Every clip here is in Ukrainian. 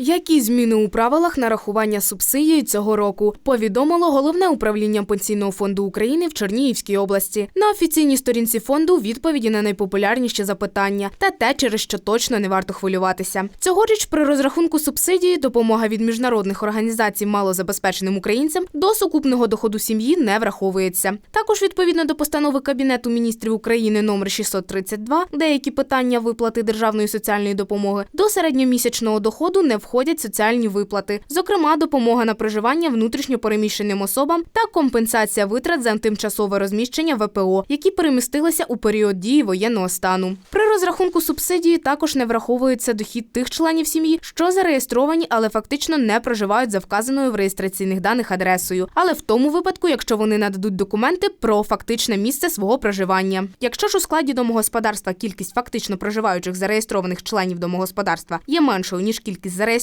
Які зміни у правилах нарахування субсидії цього року повідомило головне управління пенсійного фонду України в Чернігівській області на офіційній сторінці фонду відповіді на найпопулярніші запитання та те, через що точно не варто хвилюватися. Цьогоріч при розрахунку субсидії допомога від міжнародних організацій малозабезпеченим українцям до сукупного доходу сім'ї не враховується. Також відповідно до постанови Кабінету міністрів України номер 632 деякі питання виплати державної соціальної допомоги до середньомісячного доходу не входять соціальні виплати, зокрема допомога на проживання внутрішньо переміщеним особам та компенсація витрат за тимчасове розміщення ВПО, які перемістилися у період дії воєнного стану. При розрахунку субсидії також не враховується дохід тих членів сім'ї, що зареєстровані, але фактично не проживають за вказаною в реєстраційних даних адресою, але в тому випадку, якщо вони нададуть документи про фактичне місце свого проживання. Якщо ж у складі домогосподарства кількість фактично проживаючих зареєстрованих членів домогосподарства є меншою ніж кількість зареєстрованих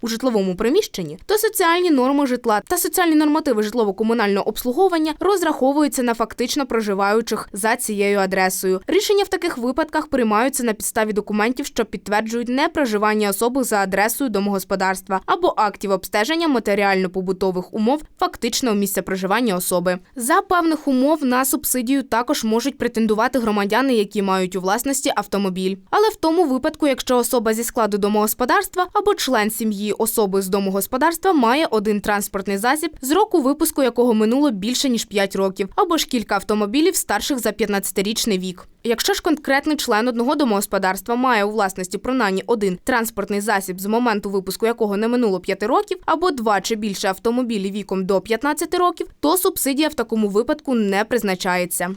у житловому приміщенні, то соціальні норми житла та соціальні нормативи житлово-комунального обслуговування розраховуються на фактично проживаючих за цією адресою. Рішення в таких випадках приймаються на підставі документів, що підтверджують непроживання особи за адресою домогосподарства або актів обстеження матеріально-побутових умов фактичного місця проживання особи. За певних умов на субсидію також можуть претендувати громадяни, які мають у власності автомобіль. Але в тому випадку, якщо особа зі складу домогосподарства або член сім'ї особи з домогосподарства має один транспортний засіб, з року випуску якого минуло більше ніж 5 років, або ж кілька автомобілів старших за 15-річний вік. Якщо ж конкретний член одного домогосподарства має у власності принаймні один транспортний засіб з моменту випуску якого не минуло 5 років, або два чи більше автомобілів віком до 15 років, то субсидія в такому випадку не призначається.